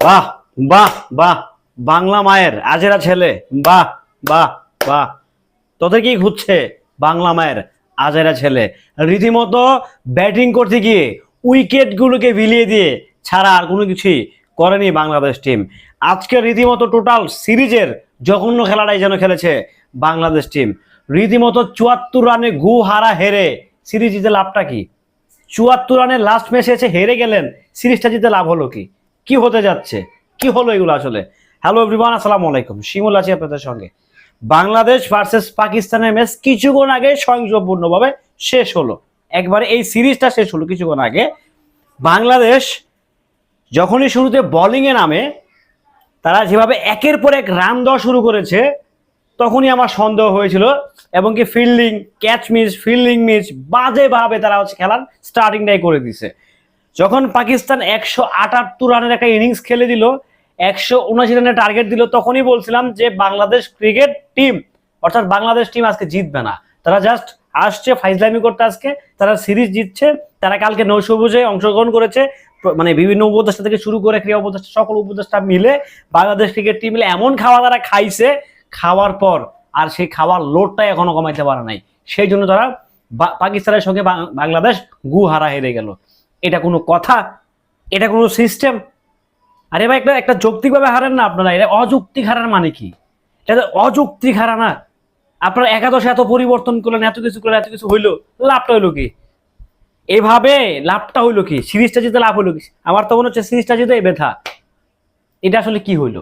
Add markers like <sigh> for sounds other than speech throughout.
বাহ বাহ বাহ, বাংলা মায়ের, আজেরা ছেলে। বাহ বাহ বাহ। তোদের কি ঘুরছে বাংলা মায়ের, আজেরা ছেলে? রীতিমতো ব্যাটিং করতে গিয়ে উইকেটগুলোকে বিলিয়ে দিয়ে ছাড়া আর কোনো কিছুই করেনি বাংলাদেশ টিম আজকে রীতিমতো টোটাল সিরিজের জঘন্য খেলাটাই যেন খেলেছে বাংলাদেশ টিম রীতিমতো চুয়াত্তর রানে গু হারা হেরে সিরিজ জিতে লাভটা কি? চুয়াত্তর রানে লাস্ট ম্যাচে এসে হেরে গেলেন, সিরিজটা জিতে লাভ হলো কি? কি হতে যাচ্ছে? কি হলো এগুলো আসলে? হ্যালো এভরিওয়ান আসসালামু আলাইকুম। শিমুল আছি আপনাদের সঙ্গে। বাংলাদেশ ভার্সেস পাকিস্তানের ম্যাচ কিছুক্ষণ আগে স্বয়ংসম্পূর্ণভাবে শেষ হলো। একবারে এই সিরিজটা শেষ হলো কিছুক্ষণ আগে। বাংলাদেশ যখনই শুরুতে বোলিংয়ে নামে, তারা যেভাবে একের পর এক রান দেওয়া শুরু করেছে, তখনই আমার সন্দেহ হয়েছিল এবং কি fielding catch miss fielding miss বাজেভাবে তারা হচ্ছে খেলার স্টার্টিংটাই করে দিছে যখন পাকিস্তান একশো আটাত্তর রানের একটা ইনিংস খেলে দিল, একশো উনআশি রানের টার্গেট দিল, তখনই বলছিলাম যে বাংলাদেশ ক্রিকেট টিম অর্থাৎ বাংলাদেশ টিম আজকে জিতবে না। তারা জাস্ট আসছে, ফাইজলামি করতে আজকে, তারা সিরিজ জিতছে, তারা কালকে নৌসবুজে অংশগ্রহণ করেছে মানে বিভিন্ন উপদেষ্টা থেকে শুরু করে ক্রীড়া উপদেষ্টা, সকল উপদেষ্টা মিলে বাংলাদেশ ক্রিকেট টিম মিলে এমন খাওয়া তারা খাইছে, খাওয়ার পর আর সেই খাওয়ার লোডটাই এখনও কমাইতে পারে নাই। সেই জন্য তারা পাকিস্তানের সঙ্গে বাংলাদেশ গু হারা হেরে গেল। এটা কোনো কথা? এটা কোনো সিস্টেম আরে ভাই, একটা একটা যৌক্তিকভাবে হারেন না আপনারা। এটা অযৌক্তিক হারার মানে কি? এটা অযৌক্তিক হারা না। আপনারা একাদশে এত পরিবর্তন করলেন, এত কিছু করলেন, এত কিছু হইল, লাভটা হইল কি? এভাবে লাভটা হইল কি? সিরিজটা জিতে লাভ হইল কি? আমার তো মনে হচ্ছে সিরিজটা জিতে ব্যথা এটা আসলে কি হইল?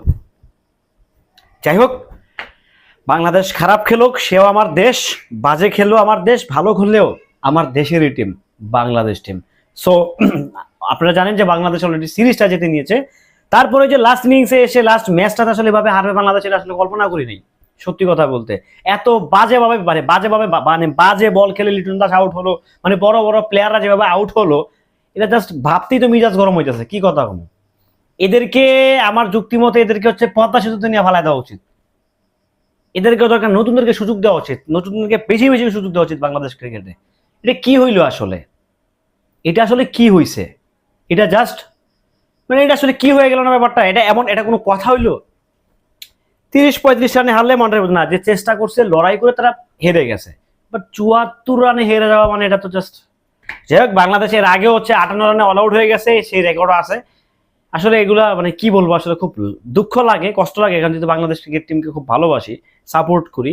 যাই হোক, বাংলাদেশ খারাপ খেলুক, সেও আমার দেশ, বাজে খেললেও আমার দেশ, ভালো খেললেও আমার দেশেরই টিম বাংলাদেশ টিম সো <clears throat> আপনারা জানেন যে বাংলাদেশ অলরেডি সিরিজটা জিতে নিয়েছে। তারপরে যে লাস্ট ইনিংসে এসে লাস্ট ম্যাচটা আসলে এভাবে হারবে বাংলাদেশ আসলে কল্পনা করি নাই, সত্যি কথা বলতে। এত বাজেভাবে মানে বাজেভাবে মানে বাজে বল খেলে লিটন দাস আউট হলো মানে বড় বড় প্লেয়াররা যেভাবে আউট হলো, এটা জাস্ট ভাবতেই তো মিজাজ গরম হইতেছে, কি কথা কোনো এদেরকে, আমার যুক্তি মতে এদেরকে হচ্ছে পদ্মা সেতুতে নিয়ে ফেলায় দেওয়া উচিত। এদেরকে দরকার নতুনদেরকে সুযোগ দেওয়া উচিত, নতুনদেরকে বেশি বেশি সুযোগ দেওয়া উচিত বাংলাদেশ ক্রিকেটে এটা কি হইল আসলে? এটা আসলে কি হইছে? এটা জাস্ট মানে এটা আসলে কি হয়ে গেল না ব্যাপারটা? এটা এমন, এটা কোনো কথা হইল? তিরিশ পঁয়ত্রিশ রানে হারলে মনে হবে না, যে চেষ্টা করছে, লড়াই করে তারা হেরে গেছে। বাট চুয়াত্তর রানে হেরে যাওয়া মানে এটা তো জাস্ট যাই হোক বাংলাদেশের আগে হচ্ছে আটান্ন রানে অল আউট হয়ে গেছে, সেই রেকর্ডও আছে। আসলে এগুলা মানে কি বলব, আসলে খুব দুঃখ লাগে, কষ্ট লাগে, কারণ যেহেতু বাংলাদেশ ক্রিকেট টিমকে খুব ভালোবাসি সাপোর্ট করি।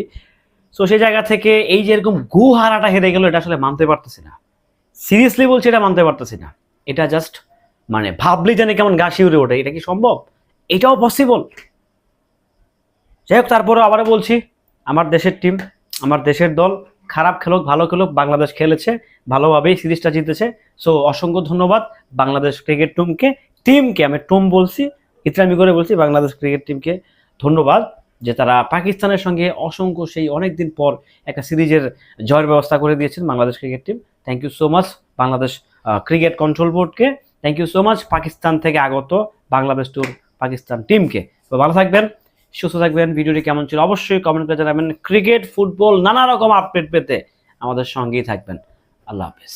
সো সেই জায়গা থেকে এই যে এরকম গু হারাটা হেরে গেল, এটা আসলে মানতে পারতেছি না। সিরিয়াসলি বলছি, এটা মানতে পারতেছি না। এটা জাস্ট মানে ভাবলেই জানি কেমন গা শিউরে ওঠে, এটা কি সম্ভব? এটাও পসিবল যাই হোক তারপরে আবারও বলছি, আমার দেশের টিম আমার দেশের দল, খারাপ খেলুক, ভালো খেলুক, বাংলাদেশ খেলেছে, ভালোভাবেই সিরিজটা জিতেছে। সো অসংখ্য ধন্যবাদ বাংলাদেশ ক্রিকেট টিমকে টিমকে আমি টুম বলছি, ইতরামি করে বলছি, বাংলাদেশ ক্রিকেট টিমকে ধন্যবাদ যে তারা পাকিস্তানের সঙ্গে অসংখ্য সেই অনেক দিন পর একটা সিরিজের জয়ের ব্যবস্থা করে দিয়েছেন Bangladesh cricket team thank you so much Bangladesh cricket control বোর্ডকে thank you so much Pakistan থেকে আগত বাংলাদেশ ট্যুর পাকিস্তান টিমকে তো ভালো থাকবেন, সুস্থ থাকবেন, ভিডিওটি কেমন ছিল অবশ্যই কমেন্ট করে জানাবেন। ক্রিকেট ফুটবল নানা রকম আপডেট পেতে আমাদের সঙ্গেই থাকবেন। আল্লাহ হাফেজ।